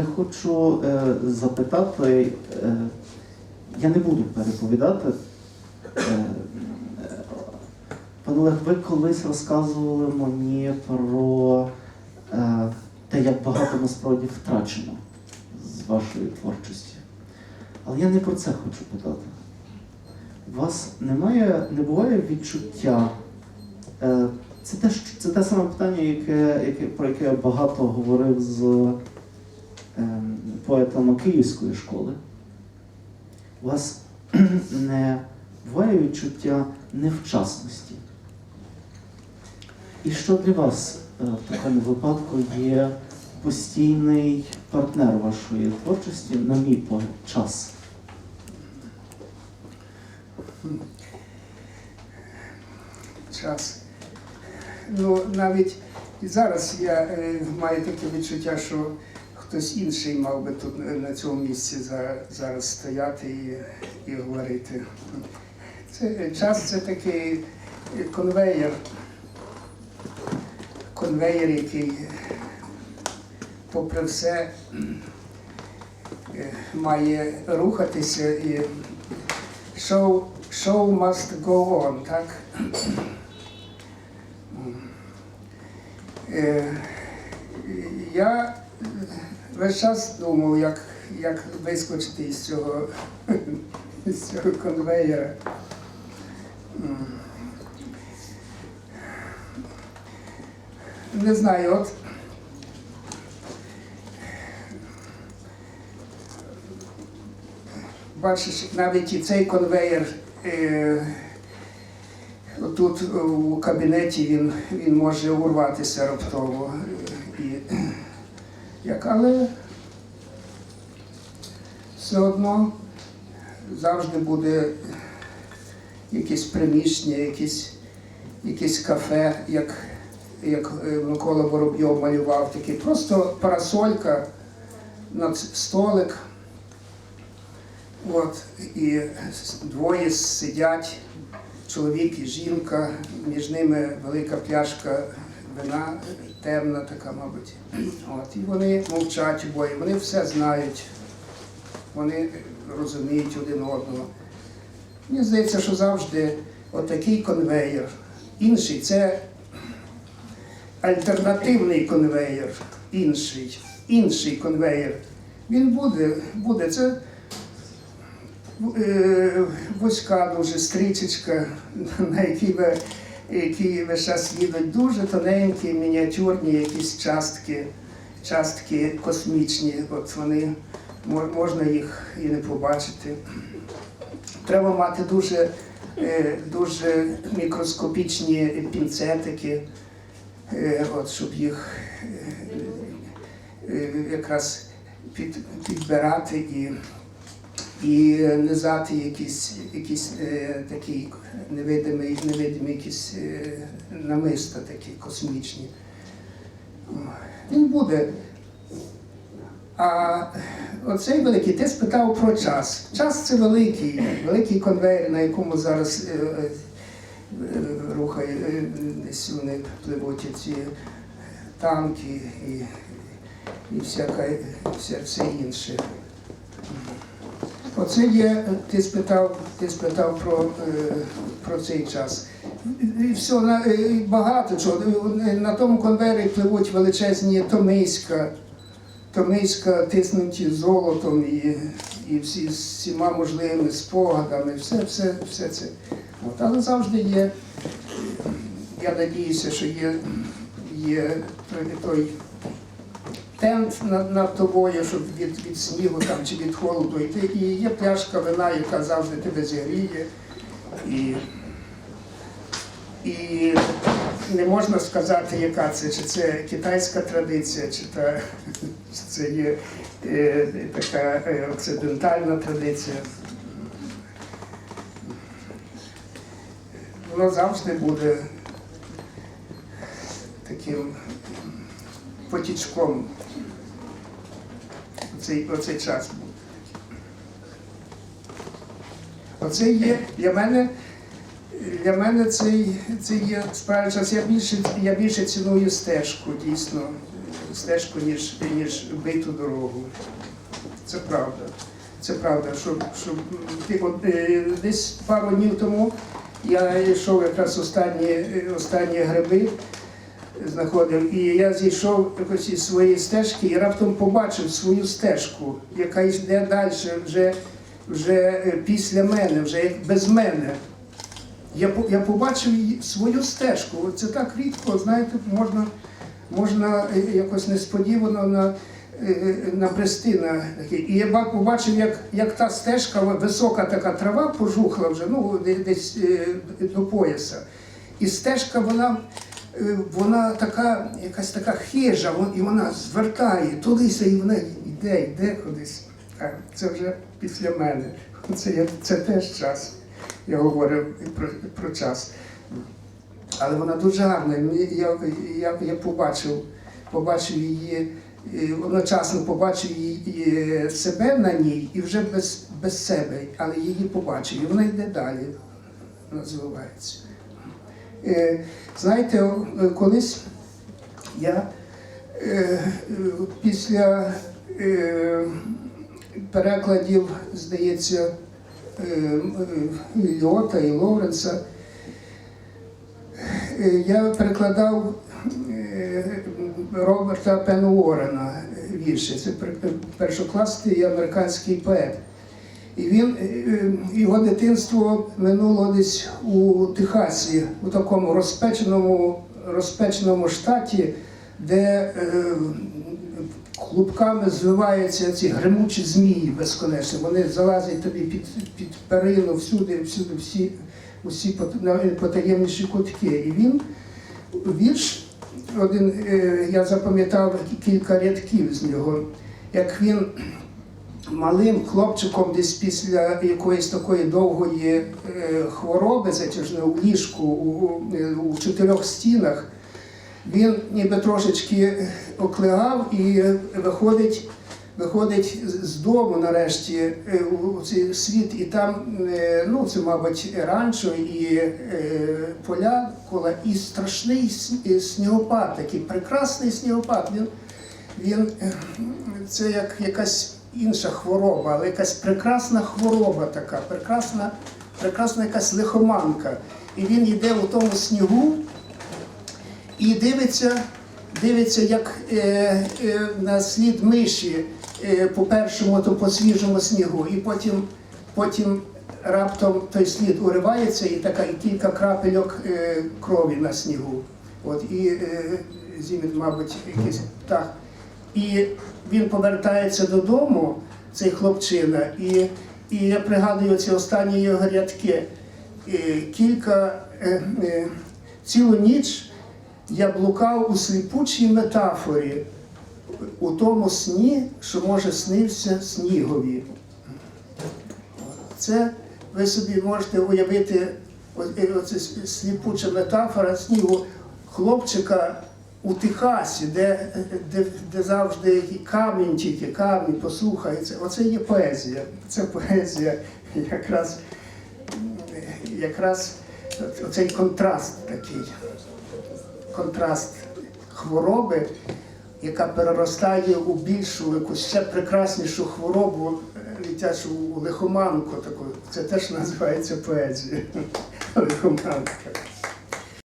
Я хочу е, запитати, е, я не буду переповідати. Е, пане Олег, ви колись розказували мені про е, те, як багато насправді втрачено з вашої творчості. Але я не про це хочу питати. У вас немає, не буває відчуття. Е, це, те, це те саме питання, яке, яке, про яке я багато говорив з поетами Київської школи. У вас не буває відчуття невчасності. І що для вас е, в такому випадку є постійний партнер вашої творчості, на мій погляд, час? час. Ну, навіть зараз я е, маю таке відчуття, що хтось інший мав би тут е, на цьому місці за, зараз стояти і, і говорити. Це, час це такий конвеєр, конвеєр, який, попри все, е, має рухатися і show, show must go on, так? Е, Я весь час думав, як, як вискочити із цього, із цього конвеєра. Не знаю, от бачиш, навіть і цей конвеєр. Е, Тут у кабінеті він, він може урватися раптово. І, як, але все одно завжди буде якесь приміщення, якесь, якесь кафе, як, як е, Микола Воробйов малював, такий просто парасолька, над столик. От, і двоє сидять чоловік і жінка, між ними велика пляшка вина, темна така, мабуть. От, і вони мовчать обоє, вони все знають, вони розуміють один одного. Мені здається, що завжди отакий конвеєр. Інший це альтернативний конвеєр, інший, інший конвеєр. Він буде, буде. Це е, вузька дуже стрічечка, на якій ви, які весь час їдуть дуже тоненькі, мініатюрні якісь частки, частки космічні. От вони можна їх і не побачити. Треба мати дуже, е, дуже мікроскопічні пінцетики, е, от, щоб їх е, якраз під, підбирати і і низати якісь, якісь е, такі невидимі, невидимі якісь е, намиста такі космічні. Він буде. А оцей великий, ти спитав про час. Час це великий, великий конвейер, на якому зараз е, е, рухає, е, десь вони пливуть ці танки і, і всяка, вся, все інше. Оце є, ти спитав, ти спитав про, е, про цей час. І все, багато чого. На тому конвейері пливуть величезні томиська, томиська тиснуті золотом і, і всі, всіма можливими спогадами, все, все, все це. От, але завжди є, я надіюся, що є, є той тент над, над тобою, щоб від, від снігу там, чи від холоду йти. І є пляшка вина, яка завжди тебе зігріє. І, і не можна сказати, яка це, чи це китайська традиція, чи, та, чи це є е, така е, окцидентальна традиція. Воно завжди буде таким потічком оцей, оцей час був. Оце є для мене, для мене цей, це є справді час. Я більше, я більше ціную стежку, дійсно. стежку, ніж, ніж биту дорогу. Це правда. Це правда, що, ти, от, е, десь пару днів тому я йшов якраз останні, е, останні гриби, знаходив, і я зійшов якось із своєї стежки і раптом побачив свою стежку, яка йде далі вже, вже е, після мене, вже без мене. Я, я побачив свою стежку. Це так рідко, знаєте, можна, можна е, якось несподівано на, е, на таке. І я побачив, як, як та стежка, висока така трава пожухла вже, ну, десь до пояса. І стежка, вона, вона така, якась така хижа, і вона звертає тудися, і вона йде, йде кудись. Це вже після мене. Це, це теж час. Я говорив про, про час. Але вона дуже гарна. Я, я, я побачив, побачив її, е, одночасно побачив її е, себе на ній і вже без, без себе, але її побачив. І вона йде далі, розвивається. Е, Знаєте, е, колись я е, після перекладів, здається, Льота і Лоуренса, е, я перекладав Роберта Пена Уоррена вірші. Це першокласний американський поет. І він, е, його дитинство минуло десь у Техасі, у такому розпеченому, розпеченому штаті, де е, клубками звиваються ці гримучі змії безконечно. Вони залазять тобі під, під перину, всюди, всюди, всі, усі потаємніші кутки. І він вірш, один, е, я запам'ятав кілька рядків з нього, як він малим хлопчиком десь після якоїсь такої довгої е, хвороби затяжної у ліжку у, у чотирьох стінах, він ніби трошечки оклигав і виходить, виходить з дому нарешті е, у цей світ, і там, е, ну це, мабуть, ранчо і поля кола, і страшний снігопад, такий прекрасний снігопад. Він, він це як якась інша хвороба, але якась прекрасна хвороба така, прекрасна, прекрасна якась лихоманка. І він йде у тому снігу і дивиться, дивиться, як е, е, на слід миші е, по першому, то по свіжому снігу, і потім, потім раптом той слід уривається, і така і кілька крапельок е, крові на снігу. От, і е, зімін, мабуть, якийсь птах. І він повертається додому, цей хлопчина, і, і я пригадую ці останні його рядки. Е, Кілька е, е, цілу ніч я блукав у сліпучій метафорі, у тому сні, що може снився снігові. Це ви собі можете уявити оце сліпуча метафора снігу хлопчика у Техасі, де, де, де завжди камінь тільки, камінь послухається. Оце є поезія. Це поезія якраз, якраз оцей контраст такий. Контраст хвороби, яка переростає у більшу, якусь ще прекраснішу хворобу, е, летячу у лихоманку таку. Це теж називається поезія. Лихоманка.